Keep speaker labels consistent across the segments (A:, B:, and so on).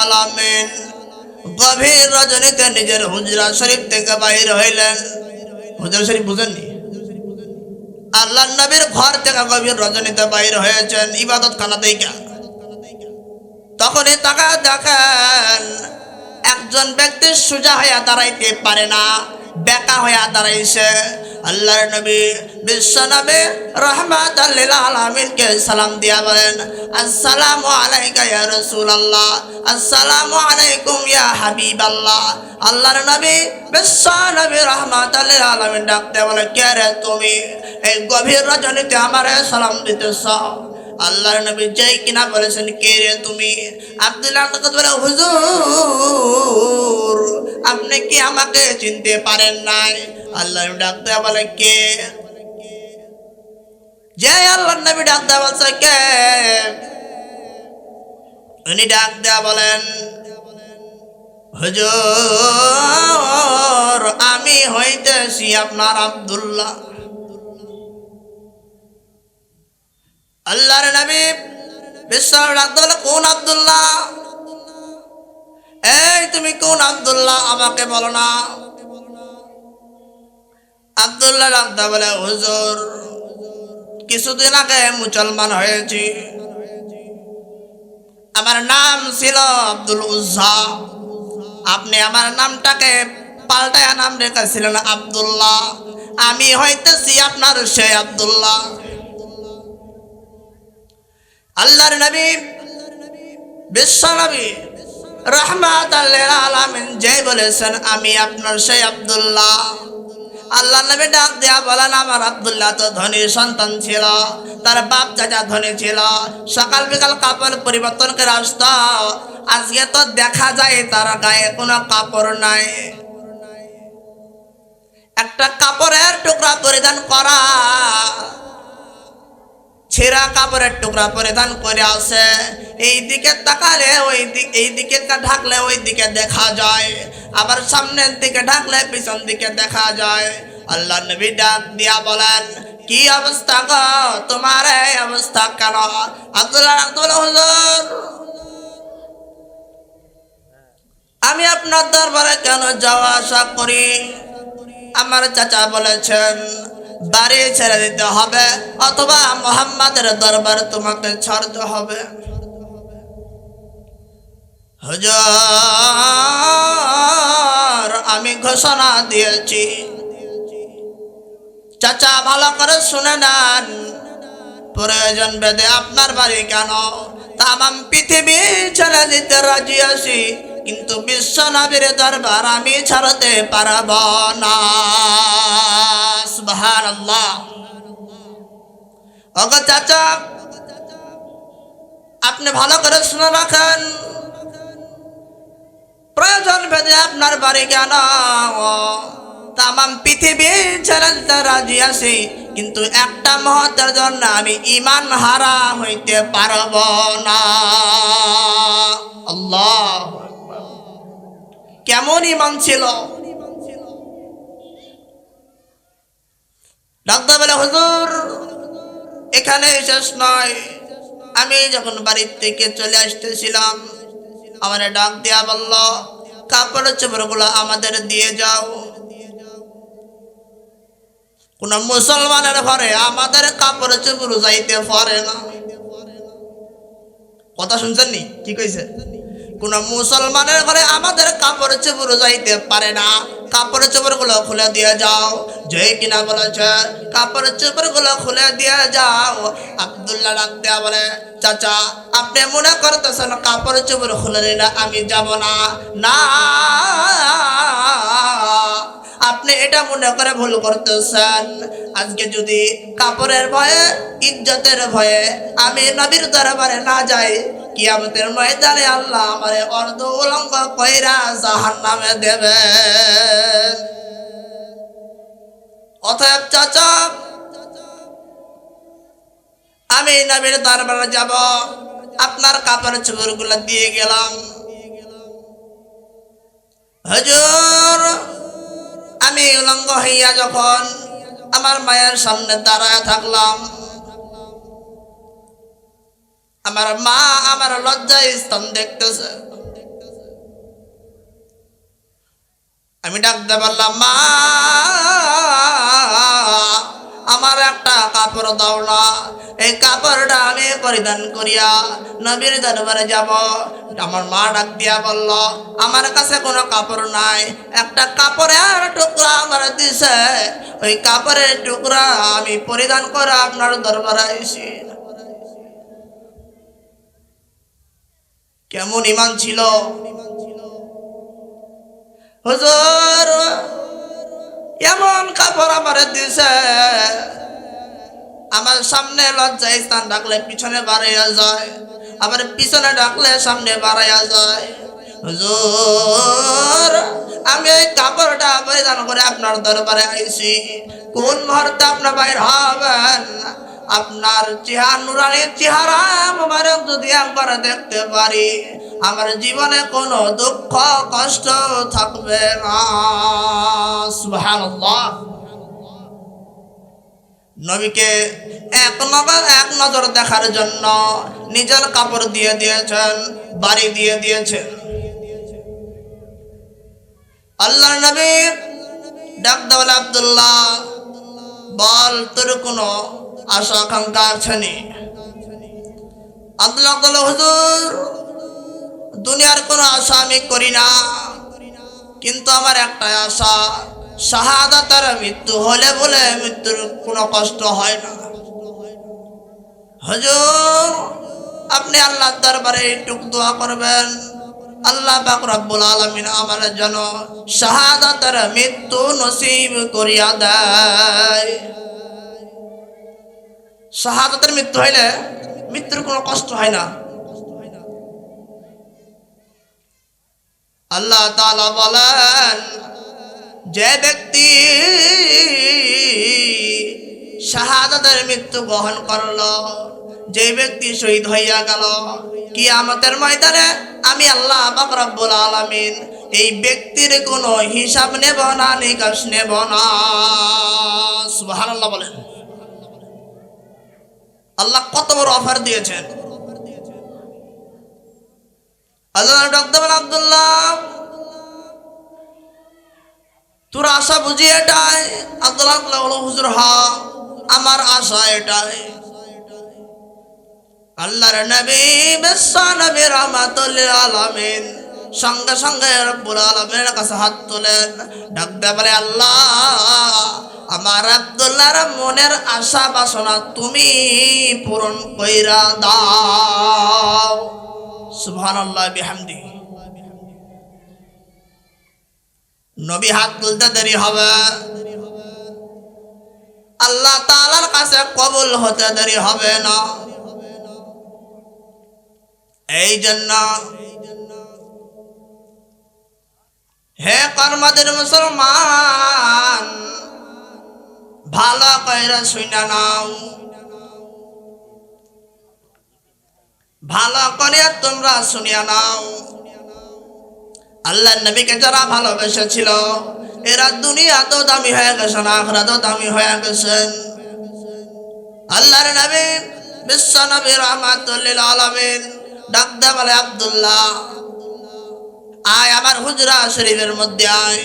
A: আলামিন। গভীর রজনীতে নিজের হুজরা শরীফ থেকে বাইর হইলেন। হুজরা শরীফ বুঝেননি? আল্লাহ নবীর ঘর থেকে গভীর রজনীতে বাইর হয়েছেন ইবাদত খানা থেকে তখনই তাকা দেখেন, একজন ব্যক্তি সোজা হইয়া দাঁড়াইতে পারে না। বেকা হইয়া দাঁড়াইছে। আল্লাহর নবী বিশ্ব নবী রহমাত আলামিনকে সালাম দিয়া বলেন, আসসালামু আলাইকা ইয়া রসুল আল্লাহ আসসালামু আলাইকুম ইয়া হাবিব আল্লাহ আল্লাহর নবী বিশ্ব নবী রহমাত আলামিন ডাকতে বলে, কে রে তুমি? এই গভীর রজনীতে আমারে সালাম দিতেছ। আল্লাহর নবী যেই কিনা বলেছেন, কে রে তুমি? আব্দুল্লাহ হুজুর, আপনি কি আমাকে চিনতে পারেন নাই? আল্লাহর ডাকতে বলে, কে? যে আল্লাহর নবী ডাকতে বলছে, কে? উনি ডাক দেয়া বলেন, হুজুর, আমি হইতেছি আপনার আব্দুল্লাহ। আল্লাহর নবী বিশ্ব আব্দুল কোন আব্দুল্লাহ? এই তুমি কোন আব্দুল্লাহ? আমাকে বলো না। আব্দুল্লাহ ডাক্তার বলে, হুজুর, কিছুদিন আগে মুসলমান হয়েছি। আমার নাম ছিল আব্দুল উজ্জা। আপনি আমার নামটাকে পাল্টায় নাম রেখেছিলেন আব্দুল্লাহ। আমি হইতেছি আপনার সে আব্দুল্লাহ। আল্লাহর নবী বিশ্ব নবী রহমাত আলামিন যে বলেছেন, আমি আপনার সেই আব্দুল্লাহ। আল্লাহ নবী ডাক দেয়া বলেন, আমার আবদুল্লাহ তো ধনীর সন্তান ছিল, তার বাপ চাচা ধনী ছিল। সকাল বিকাল কাপড় পরিবর্তন করে আসত, আজকে তো দেখা যায় তার গায়ে কোনো কাপড় নাই। একটা কাপড়ের টুকরা পরিধান করা ছেঁড়া কাপড়ের টুকরা পরিধান করে আছে এই দিকে তাকালে ওই দিক এই দিকে ঢাকলে ওই দিকে দেখা যায়। আবার সামনের দিকে ঢাকলে পিছন দিকে দেখা যায়। আল্লাহ নবী ডাক দিয়া বলেন, কি অবস্থা গো? তোমার এই অবস্থা কেন? আব্দুল্লাহ আব্দুল্লাহ হুজুর, আমি আপনার দরবারে কেন যাওয়া আসা করি? আমার চাচা বলেছেন বাড়ি ছেড়ে দিতে হবে, অথবা মোহাম্মদের দরবার তোমাকে ছাড়তে হবে। হুজুর, আমি ঘোষণা দিয়েছি। চাচা, ভালো করে শুনে নেন। প্রয়োজন বেদে আপনার বাড়ি কেন? তামাম পৃথিবী ছেড়ে দিতে রাজি আছি। কিন্তু বিশ্ব নবীর দরবার আমি ছাড়তে পারব না। চাচা, আপনি ভালো করে শুনে রাখেন। প্রয়োজন ভেদে আপনার বাড়ি কেন? তামাম পৃথিবী ছেড়ে রাজি আছি, কিন্তু একটা মুহূর্তের জন্য আমি ইমান হারা হইতে পারব না। আল্লাহ। কেমন ইমান ছিল ডাক্তার বলে হুজুর, এখানে শেষ নয়। আমি যখন বাড়ির থেকে চলে আসতেছিলাম, আমার ডাক দেয়া বলল কাপড় চোপড়গুলো আমাদের দিয়ে যাও। কোন মুসলমানের ঘরে আমাদের কাপড় চোপড় যাইতে পারে না। কথা শুনছেন নি? কি কইছে? কোন মুসলমানের ঘরে আমাদের কাপড় চোপড় যাইতে পারে না। কাপড় চোপড়গুলো খুলে দিয়ে যাও। যে কিনা বলেছে, কাপড় চোপড়গুলো খুলে দিয়ে যাও। আব্দুল্লাহ ডাক দেয়া বলে, চাচা, আপনি মনে করতেছেন কাপড় চোপড় খুলে নিলে আমি যাব না? না। আপনি এটা মনে করে ভুল করতেছেন। আজকে যদি কাপড়ের ভয়ে, ইজ্জতের ভয়ে আমি নবীর দরবারে না যাই কিয়ামতের ময়দানে আল্লাহ আমারে অর্ধ উলঙ্গ কইরা জাহান নামে দেবে। অতএব চাচা, আমি নবীর দরবারে যাব, আপনার কাপড় চোপড়গুলো দিয়ে গেলাম। হজুর, আমি উলঙ্গ হইয়া যখন আমার মায়ের সামনে দাঁড়ায় থাকলাম আমার মা আমার লজ্জায় স্থান দেখতেছে। আমি ডাকতে পারলাম মা, আমার একটা কাপড় দাও না। এই কাপড়টা আমি পরিধান করিয়া নবীর দরবারে যাব। আমার মা ডাক দিয়া বলল, আমার কাছে কোনো কাপড় নাই। একটা কাপড়ের টুকরা আমার দিছে। ওই কাপড়ের টুকরা আমি পরিধান করে আপনার দরবারে আইছি। কেমন ইমান ছিল? হুজুর, এমন কাপড় আমার দিছে। আমার সামনে লজ্জায় স্থান ডাকলে পিছনে বাড়াইয়া যায়। আবার পিছনে ডাকলে সামনে বাড়াইয়া যায়। হুজুর, আমি এই কাপড়টা পরিধান করে আপনার দরবারে আইছি। কোন মুহূর্তে আপনার বাইর হবেন? আপনার চেহারা নুরানি চেহারা মোবারক যদি একবার দেখতে পারি, আমার জীবনে কোনো দুঃখ, কষ্ট থাকবে না। নবীকে এক নজর এক নজর দেখার জন্য নিজের কাপড় দিয়ে দিয়েছেন, বাড়ি দিয়ে দিয়েছেন। আল্লাহ নবী ডাক দেওয়াল আব্দুল্লাহ বল, তোর কোনো আশা আকাঙ্ক্ষা আছে আব্দুল্লাহ আব্দুল্লাহ হুজুর, দুনিয়ার কোনো আশা আমি করি না। কিন্তু আমার একটা আশা, শাহাদাতের মৃত্যু হলে বলে মৃত্যুর কোনো কষ্ট হয় না। হজুর, আপনি আল্লাহ দরবারে একটু দোয়া করবেন। আল্লাহ পাক রব্বুল আলামিন আমার জন্য শাহাদাতের মৃত্যু নসিব করিয়া দেয়। শাহাদাতের মৃত্যু হইলে মৃত্যুর কোনো কষ্ট হয় না। আল্লাহ তাআলা বলেন, যে ব্যক্তি শাহাদাতের মৃত্যু গ্রহণ করল, যে ব্যক্তি শহীদ হইয়া গেল, কিয়ামতের ময়দানে আমি আল্লাহ পাক রব্বুল আলামিন এই ব্যক্তির কোনো হিসাব নেব না, নিকাশ নেব না। সুবহানাল্লাহ বলেন। আল্লাহ কত বড় অফার দিয়েছেন। আল্লাহ ডক্টর আব্দুল্লাহ। তোর আশা বুঝি এটাই। বলল, হুজুর হা আমার আশা এটাই। আল্লাহর নবী বিশ্ব নবী রহমাতুল আলামিন সঙ্গে সঙ্গে রব্বুল আলমের কাছে হাত তোলেন। ডাকতে বলে, আল্লাহ, আমার আব্দুল্লাহর মনের আশা বাসনা তুমি পূরণ কইরা দাও। সুবহানাল্লাহ বিহামদি। নবী হাত তুলতে দেরি হবে। আল্লাহ তাআলার কাছে কবুল হতে দেরি হবে না। এই জন্য হে কর্মদের মুসলমান, ভালো কইরা শুইনা নাও। ভালো করে তোমরা শুনিয়া নাও। আল্লাহ নবীকে যারা ভালোবেসেছিল, এরা দুনিয়া তো দামি হয়ে গেছে না আখরা তো দামি হয়ে গেছেন আল্লাহর নবীন বিশ্ব নবী রহমাতুল্লিল আলমিন ডাকতে বলে আব্দুল্লাহ। আয় আমার হুজরা শরীফের মধ্যে আয়।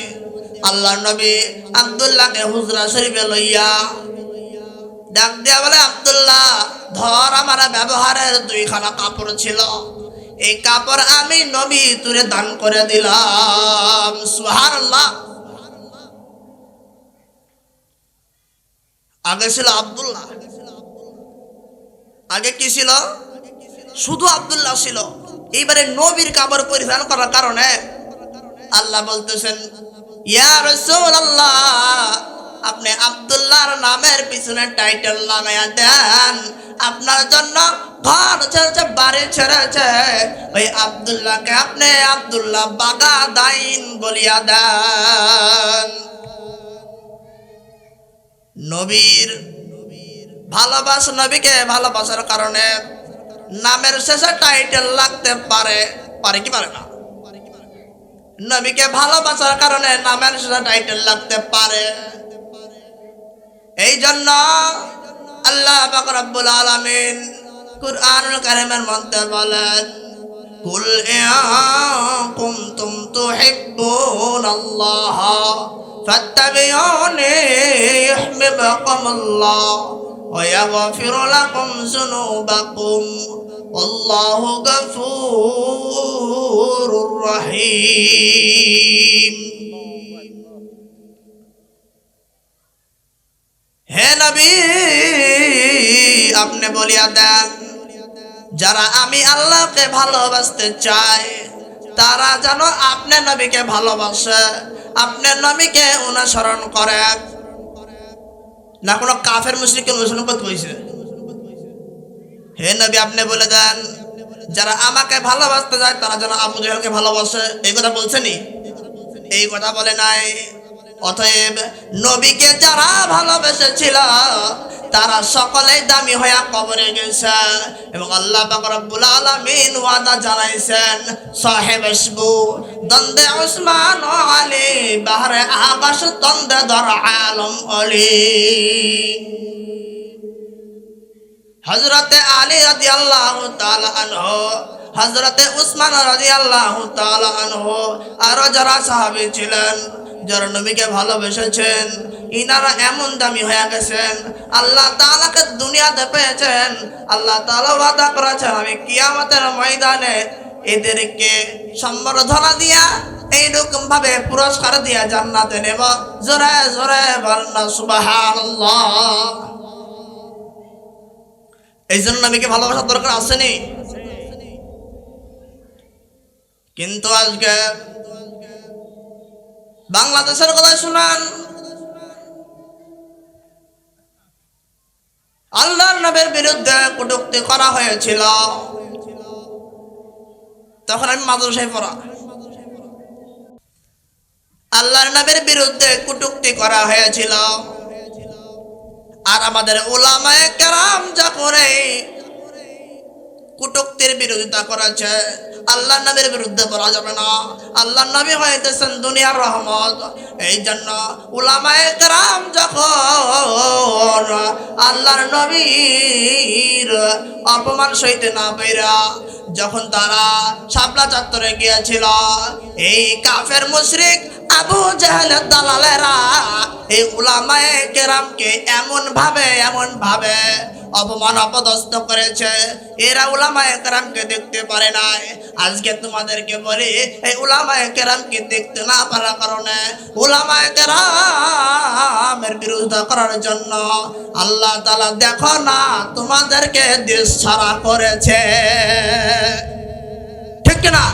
A: আল্লাহ নবী আব্দুল্লাহকে হুজরা শরীফে লইয়া ডাক দিয়া বলে, আব্দুল্লাহ, ধর আমার ব্যবহারের দুইখানা কাপড় ছিল। এই কাপড় আমি নবী তুরে দান করে দিলাম। সুহার আগে ছিল আব্দুল্লাহ। আগে কি ছিল? শুধু আব্দুল্লাহ ছিল। এইবারে নবীর কাপড় পরিধান করার কারণে আল্লাহ বলতেছেন আপনি আব্দুল্লাহর নামের পিছনে টাইটেল লাগাইয়া দেন। আপনার জন্য ঘর ছেড়েছে, বাড়ি ছেড়েছে। ওই আব্দুল্লাহকে আপনি আব্দুল্লাহ বাগা দাইন বলিয়া দেন। নবীর ভালোবাস নবীকে ভালোবাসার কারণে নামের শেষে টাইটেল লাগতে পারে পারে কি পারে না? নবীকে ভালোবাসার কারণে নামের শেষে টাইটেল লাগতে পারে। এই জন্য আল্লাহ পাক রব্বুল আলামিন কুরআনুল কারিমের মধ্যে বলেন, কুল ইয়া কুনতুম তুহিব্বুনাল্লাহ ফাত্তাবিউনি ইউহিব্বুকুমুল্লাহ। ওয়া ইয়াগফির লাকুম যুনুবাকুম والله غفور رحيم হে নবী আপনি বলিয়া দেন যারা আমি আল্লাহকে ভালোবাসতে চাই তারা যেন আপনার নবীকে ভালোবাসে আপনার নবীকে অনুসরণ করে না কোনো কাফের মুশ্রিকের অনুসরণ করতে হয়েছে? হে নবী, আপনি বলে দেন, যারা আমাকে ভালোবাসতে যায়, তারা যেন আবু জাহেলকে ভালোবাসে। এই কথা বলছেনি? এই কথা বলে নাই। অতএব নবীকে যারা ভালোবেসেছিল, তারা সকলেই দামি হইয়া কবরে গেছে। এবং আল্লাহ পাক রব্বুল আলামিন ওয়াদা জানাইছেন, সাহেব আসবু দ্বন্দ্বে উসমান ও আলী, বাহরে আকাশ দ্বন্দ্বে ধর আলম অলি। হজরতে আলী রাজি আল্লাহ আনহু হজরতে উসমান রাজি আল্লাহ আনহু, আরও যারা সাহাবি ছিলেন যারা নবীকে ভালোবেসেছেন। ইনারা এমন দামি হয়ে গেছেন। আল্লাহ তাআলাকে দুনিয়াতে পেয়েছেন। আল্লাহ তালা বাধা করেছেন, আমি কিয়ামতের ময়দানে এদেরকে সম্বর্ধনা দিয়া এইরকম ভাবে পুরস্কার দিয়া জান্নাতে নেব। জোরে জোরে সুবহানাল্লাহ। এই জন্য নবীকে ভালোবাসার দরকার আসেনি কিন্তু আজকে বাংলাদেশের কথা শুনান। আল্লাহর নবীর বিরুদ্ধে কটুক্তি করা হয়েছিল। তখন আমি মাদ্রাসায় পড়া। আল্লাহর নবীর বিরুদ্ধে কটুক্তি করা হয়েছিল। আর আমাদের ওলামায়ে কেরাম যা এই কুটুক্তির বিরোধিতা করেছে। আল্লাহ নবীর বিরুদ্ধে বলা যাবে না। আল্লাহ নবী হয়েছেন দুনিয়ার রহমত। এই জন্য উলামায়ে কেরাম যখন আল্লাহর নবীর অপমান সইতে না পেরা যখন তারা শাপলা চত্বরে গিয়েছিল, এই কাফের মুশরিক আবু জাহেলের দালালেরা এই উলামায়ে কেরামকে এমন ভাবে এমন ভাবে অপমান অপদস্থ করেছে। এরা উলামায়ে কেরামকে দেখতে পারে নাই। আজকে তোমাদেরকে বলি, এই উলামায়ে কেরামকে দেখতে না পারার কারণে উলামায়ে কেরামের বিরোধিতা করার জন্য আল্লাহ তাআলা দেখো না, তোমাদেরকে দেশ ছাড়া করেছে। ঠিক না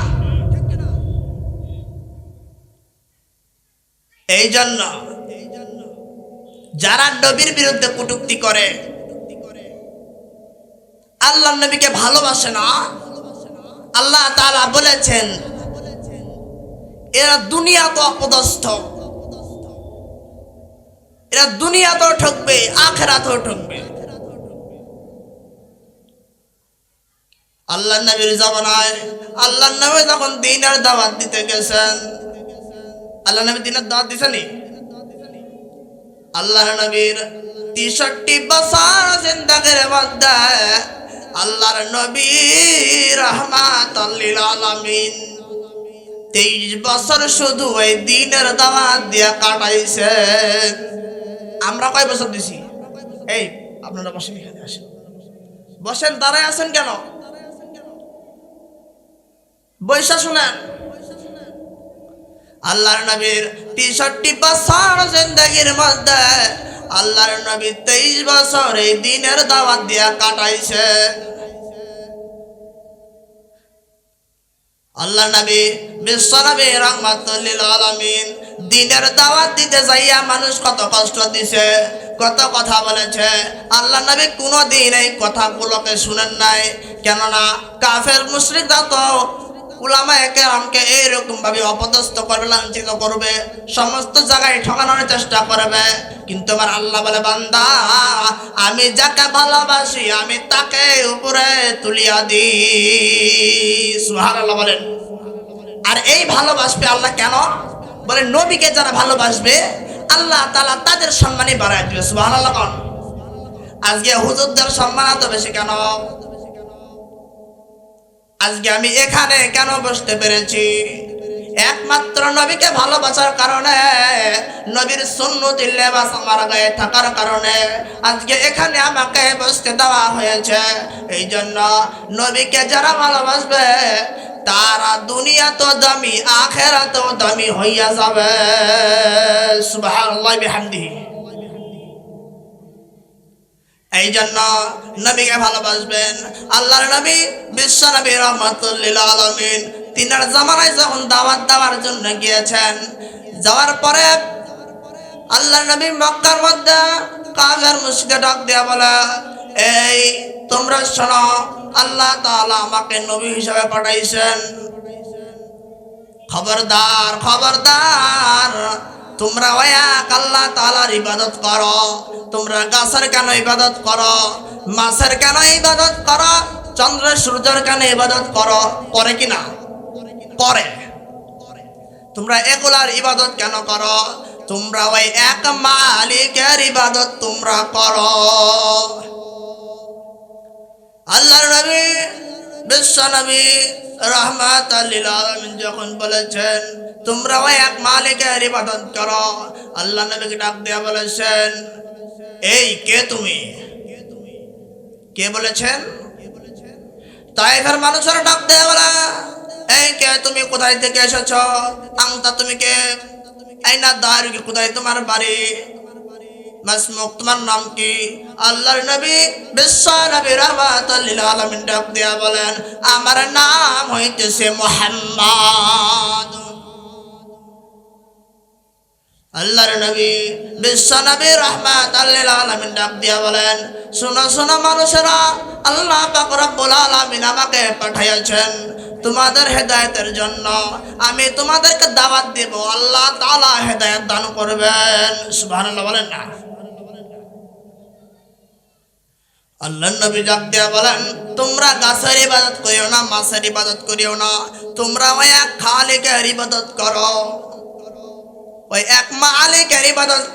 A: এই জন্য যারা নবীর বিরুদ্ধে কটুক্তি করে আল্লাহ নবীকে ভালোবাসে না। আল্লাহ তারা বলেছেন, এরা দুনিয়া তো অপদস্থ। এরা দুনিয়া তো ঠকবে, আখেরাতেও ঠকবে। আল্লাহ নবীর জামানায়, আল্লাহ নবী যখন দিনের দাওয়াত দিতে গেছেন, আল্লাহ নবী দিনের দাওয়াত দিছেনি আল্লাহ নবীর তিষট্টি বছর জিন্দাগির মধ্যে আল্লাহর নবী রহমাত তেইশ বছর শুধু ওই দিনের দাওয়াত দিয়া কাটাইছে। আমরা কয় বছর দিছি? এই, আপনারা বসেন এখানে, আসেন। বসেন, দাঁড়ায় আছেন কেন? বৈশা শুনেন। আল্লাহর নবীর তেষট্টি বছর জিন্দগির মধ্যে আল্লাহর নবী তেইশ বছর এই দিনের দাওয়াত দিয়া কাটাইছে। আল্লাহ নবী বিশ্ব রহমাতুল্লিল আলমিন দিনের দাওয়াত দিতে যাইয়া মানুষ কত কষ্ট দিছে, কত কথা বলেছে। আল্লাহ নবী কোনো দিন এই কথাগুলোকে শুনেন নাই। কেননা কাফের মুশরিকরা তো উলামা একে আমকে এইরকম ভাবে অপদস্থ করবে, লাঞ্ছিত করবে, সমস্ত জায়গায় ঠকানোর চেষ্টা করবে। কিন্তু আমার আল্লাহ বলে, বান্দা, আমি যাকে ভালোবাসি, আমি তাকে উপরে তুলিয়া দিই সুহান আল্লাহ বলেন। আর এই ভালোবাসবে আল্লাহ কেন? বলে, নবীকে যারা ভালোবাসবে, আল্লাহ তালা তাদের সম্মানই বাড়ায় দিবে। সুহান আল্লাহ আজকে হুজুরদের সম্মান এত বেশি কেন? আজকে আমি এখানে কেন বসতে পেরেছি? একমাত্র নবীকে ভালোবাসার কারণে, নবীর সুন্নতি লেবাস আমার গায়ে থাকার কারণে আজকে এখানে আমাকে বসতে দেওয়া হয়েছে। এই জন্য নবীকে যারা ভালোবাসবে, তারা দুনিয়া তো দামি আখেরা তো দামি হইয়া যাবে। বিহামদিহি। এই জন্য নবীকে ভালোবাসবেন। আল্লাহর নবী বিশ্ব নবী রহমতুল্লিল আলমিন তিনার জামানায় যখন দাওয়াত দেওয়ার জন্য গিয়েছেন, যাওয়ার পরে আল্লাহ নবী মক্কার মধ্যে কাফের মুশকে ডাক দেয়া বলে, এই, তোমরা শোনো, আল্লাহ তাআলা আমাকে নবী হিসাবে পাঠাইছেন। খবরদার খবরদার। তোমরা এক আল্লাহ তালার ইবাদত করো। তোমরা গাছের কেন ইবাদত করো? মাছের কেন ইবাদত করো? চন্দ্র সূর্যের কেন ইবাদত করো? করে কি না? করে তোমরা এগুলার ইবাদত কেন করো? তোমরা ওই এক মালিকের ইবাদত তোমরা করো। আল্লাহর নবী, বিশ্ব নবী রহমাত যখন বলেছেন তোমরা ওই এক মালিকের ইবাদত করো। আল্লাহ নবীকে ডাক দেয়া বলেছেন, এই কে তুমি? কে বলেছেন? তাই তাইফের মানুষের ডাক দেয়া বলে, এই কে তুমি? কোথায় থেকে এসেছ? আংতা তুমি কে? এই না দাঁড়িয়ে কোথায় তোমার বাড়ি? মাসমুক তোমার নাম কি? আল্লাহর নবী বিশ্ব নবী রহমাতুল্লিল আলামিন ডাক দিয়া বলেন, আমার নাম হইতেছে মুহাম্মদ। আল্লাহর নবী বিশ্ব নবী রহমাতুল্লিল আলামিন ডাক দিয়া বলেন, শোনো শোনো মানুষেরা, আল্লাহ পাক রব্বুল আলামিন আমাকে পাঠাইয়াছেন তোমাদের হেদায়েতের জন্য। আমি তোমাদেরকে দাওয়াত দেব, আল্লাহ তাআলা হেদায়েত দান করবেন। সুবহানাল্লাহ বলেন না। আল্লাহ বলেন, তোমরা গাছের ইবাদত করিও না, মাছের ইবাদত করিও না। তোমরা ওই এক খালিকের ইবাদত করো। ওই এক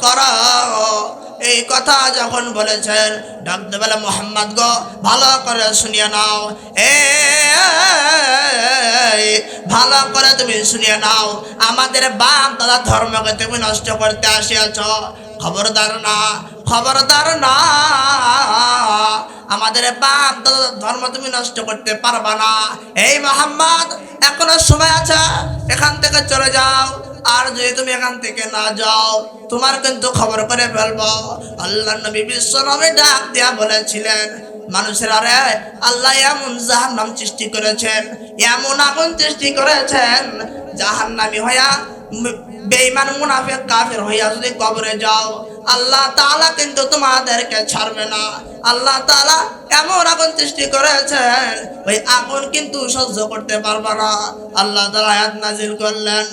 A: করো। এই কথা যখন বলেছেন, ডাক দেবেলা মোহাম্মদ গো, ভালো করে শুনিয়ে নাও। এ ভালো করে তুমি শুনিয়ে নাও। আমাদের বাপ দাদা ধর্মকে তুমি নষ্ট করতে আসিয়াছ। খবরদার না খবরদার না। আমাদের বাপ ধর্ম তুমি নষ্ট করতে পারবা না। এই মোহাম্মদ, এখনও সময় আছে, এখান থেকে চলে যাও। আর যদি তুমি এখান থেকে না যাও, তোমার কিন্তু খবর করে ফেলব। আল্লাহ নবী বিশ্ব নবী ডাক দিয়া বলেছিলেন মানুষের আরে, আল্লাহ এমন জাহান নাম সৃষ্টি করেছেন, এমন আগুন সৃষ্টি করেছেন জাহান নামি হইয়া বেইমান মুনাফিক কাফের হইয়া যদি কবরে যাও, আল্লাহ তাআলা কিন্তু তোমাদেরকে ছাড়বে না। আল্লাহ তাআলা এমন আগুন সৃষ্টি করেছেন, ওই আগুন কিন্তু সহ্য করতে পারবে না। আল্লাহ আয়াত নাজিল করলেন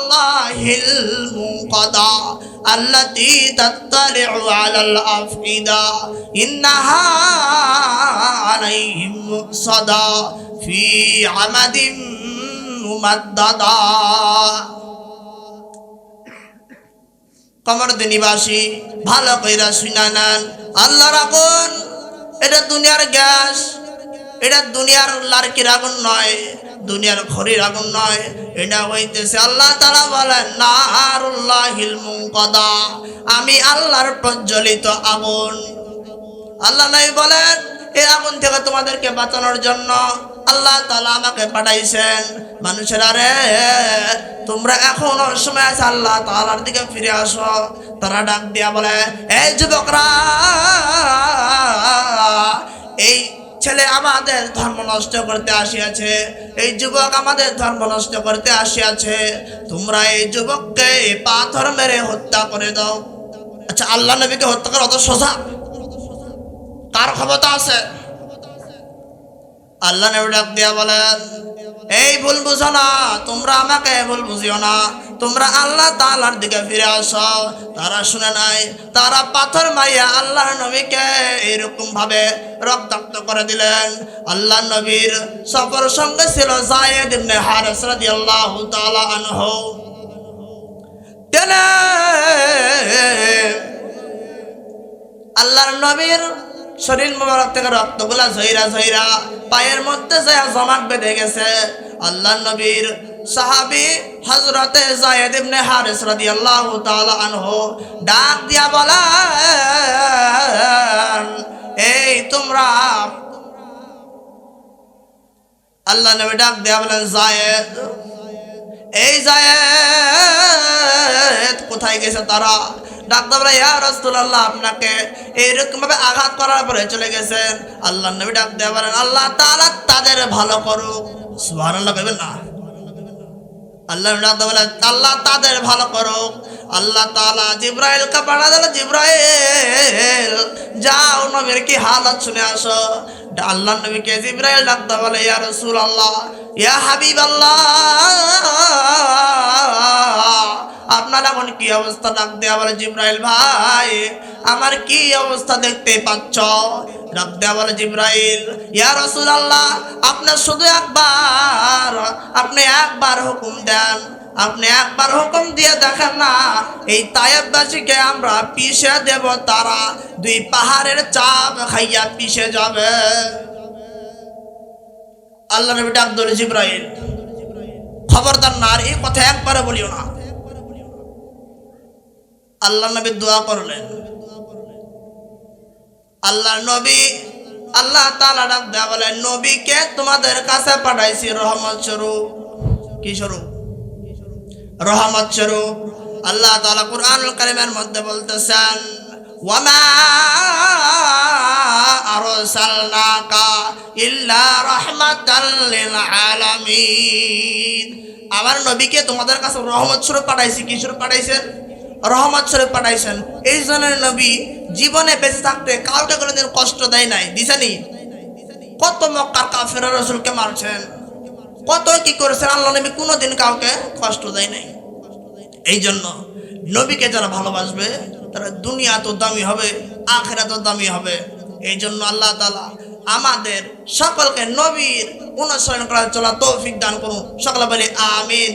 A: আল্লাহিল মুকাদা, আল্লাতি তাত্তালিউ আলাল আফিদা ইন্নাহা আলাইহিম মুসাদা ফি আমাদিম মুমাদ্দাদা। কমরদ নিবাসী, ভালো কইরা শুনা নেন। আল্লাহ রাখুন এটা দুনিয়ার গ্যাস, এটা দুনিয়ার লার্কির আগুন নয়। দুনিয়ার খড়ির আগুন নয়। এটা হইতেছে আল্লাহ তারা বলেন, নারুল্লাহিল মুনকাদা। আমি আল্লাহর প্রজ্বলিত আগুন। আল্লাহ নাই বলেন এই আগুন থেকে তোমাদেরকে বাঁচানোর জন্য আল্লাহ তালা আমাকে পাঠাইছেন। মানুষের, আরে, তোমরা এখনও সময় আছে আল্লাহ তালার দিকে ফিরে আসো। তারা ডাক দিয়া বলে এই যুবকরা, এই ছেলে আমাদের ধর্ম নষ্ট করতে আসিয়াছে, এই যুবক আমাদের ধর্ম নষ্ট করতে আসিয়াছে, তোমরা এই যুবককে পাথর মেরে হত্যা করে দাও। আচ্ছা আল্লাহ নবীকে হত্যা করা অত সোজা? তার ক্ষমতা আছে? আল্লাহ নবী ডাক দিয়া বলেন এই ভুল বুঝো না, তোমরা আমাকে ভুল বুঝিও না। তোমরা আল্লাহ তালার দিকে ফিরে আসো। তারা শুনে নাই, তারা পাথর মারিয়া আল্লাহ নবীকে এরকম ভাবে রক্তাক্ত করে দিলেন। আল্লাহ নবীর সফর সঙ্গে ছিল জায়েদ ইবনে হারিস রাদিয়াল্লাহু তাআলা আনহু। টেনে আল্লাহর নবীর শরীর মোবারক থেকে রক্তগুলা ঝইরা ঝইরা পায়ের মধ্যে যায় জমাট বেঁধে গেছে। আল্লাহ নবীর সাহাবি হজরতে জায়েদ ইবনে হারিস রাদিয়াল্লাহু তাআলা আনহু ডাক দিয়া বলেন, এই তোমরা আল্লাহ নবী ডাক দিয়া বলেন জায়েদ এই জায়েদ কোথায় গেছে তারা? ডাক্তার বলে ইয়া রাসূলুল্লাহ, আপনাকে এইরকম ভাবে আঘাত করার পরে চলে গেছেন? আল্লাহ নবী ডাক দেয়া বলেন, আল্লাহ তাআলা তাদের ভালো করুক। সুবহানাল্লাহ বলবেন, না। আল্লাহ ডাক বলেন, আল্লাহ তাদের ভালো করুক। আল্লাহ তাআলা জিব্রাইলকে পাঠা দিল জিব্রাইল, যাও নবীর কি হালত শুনে আসো। আল্লাহ নবীকে জিব্রাইল ডাকতে বলে, ইয়া রাসূলুল্লাহ, ইয়া হাবিবাল্লাহ আপনার এখন কি অবস্থা? ডাক দেওয়া বলে, জিব্রাইল ভাই, আমার কি অবস্থা দেখতে পাচ্ছ? ইয়া রাসূলুল্লাহ, আপনি শুধু একবার, আপনি একবার হুকুম দেন। আপনি একবার হুকুম দিয়ে দেখেন না, এই আমরা পিষে দেব, তারা দুই পাহাড়ের চাপ খাইয়া পিষে যাবে। আল্লাহ নবী ডাক জিব্রাইল, খবরদার না এই কথা একবারে বলিও না। আল্লাহ নবী দোয়া করলেন। আল্লাহ নবী, আল্লাহ তাআলা ডাক দেয়া বলেন নবীকে তোমাদের কাছে পাঠাইছি রহমত স্বরূপ। কি স্বরূপ? রহমত স্বরূপ। আল্লাহ তাআলা কুরআনুল কারীমের মধ্যে বলতেছেন আমার নবীকে তোমাদের কাছে রহমত স্বরূপ পাঠাইছি, কি স্বরূপ পাঠাইছেন? রহমত স্বরূপ পাঠাইছেন। এই জনের নবী জীবনে বেঁচে থাকতে কাউকে কোনোদিন কষ্ট দেয় নাই দিছেনি কত মক্কার কাফেরা রসুলকে মারছেন? কত কি করেছেন? আল্লাহ নবী কোনোদিন কাউকে কষ্ট দেয় নাই। এই জন্য নবীকে যারা ভালোবাসবে, তারা দুনিয়া তো দামি হবে, আখেরা তো দামি হবে। এই জন্য আল্লাহ তালা আমাদের সকলকে নবীর অনুসরণ করার চলা তৌফিক দান করুন। সকলে বলে, আমিন।